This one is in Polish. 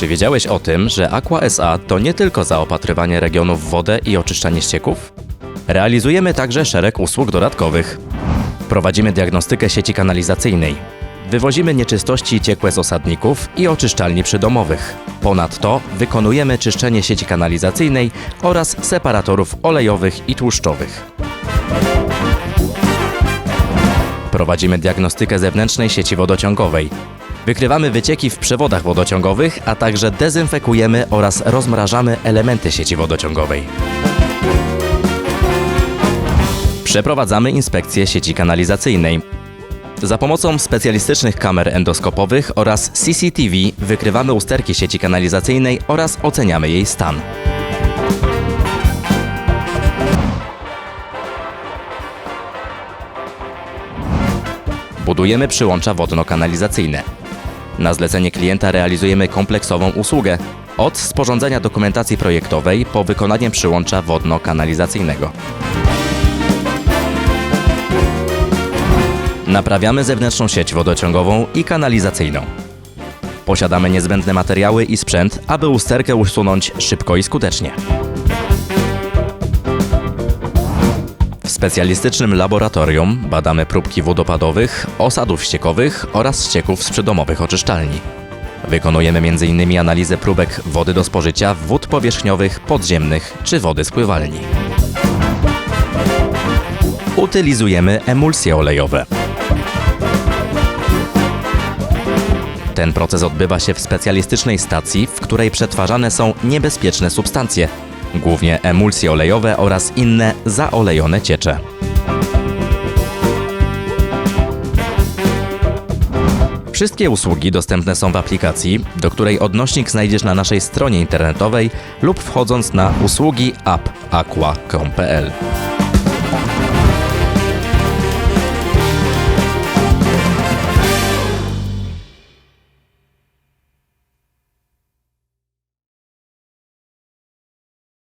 Czy wiedziałeś o tym, że Aqua SA to nie tylko zaopatrywanie regionów w wodę i oczyszczanie ścieków? Realizujemy także szereg usług dodatkowych. Prowadzimy diagnostykę sieci kanalizacyjnej. Wywozimy nieczystości ciekłe z osadników i oczyszczalni przydomowych. Ponadto wykonujemy czyszczenie sieci kanalizacyjnej oraz separatorów olejowych i tłuszczowych. Prowadzimy diagnostykę zewnętrznej sieci wodociągowej. Wykrywamy wycieki w przewodach wodociągowych, a także dezynfekujemy oraz rozmrażamy elementy sieci wodociągowej. Przeprowadzamy inspekcję sieci kanalizacyjnej. Za pomocą specjalistycznych kamer endoskopowych oraz CCTV wykrywamy usterki sieci kanalizacyjnej oraz oceniamy jej stan. Budujemy przyłącza wodno-kanalizacyjne. Na zlecenie klienta realizujemy kompleksową usługę od sporządzenia dokumentacji projektowej po wykonanie przyłącza wodno-kanalizacyjnego. Naprawiamy zewnętrzną sieć wodociągową i kanalizacyjną. Posiadamy niezbędne materiały i sprzęt, aby usterkę usunąć szybko i skutecznie. Specjalistycznym laboratorium badamy próbki wodopadowych, osadów ściekowych oraz ścieków z przydomowych oczyszczalni. Wykonujemy m.in. analizę próbek wody do spożycia, wód powierzchniowych, podziemnych czy wody z pływalni. Utylizujemy emulsje olejowe. Ten proces odbywa się w specjalistycznej stacji, w której przetwarzane są niebezpieczne substancje, głównie emulsje olejowe oraz inne zaolejone ciecze. Wszystkie usługi dostępne są w aplikacji, do której odnośnik znajdziesz na naszej stronie internetowej lub wchodząc na usługi app aqua.pl.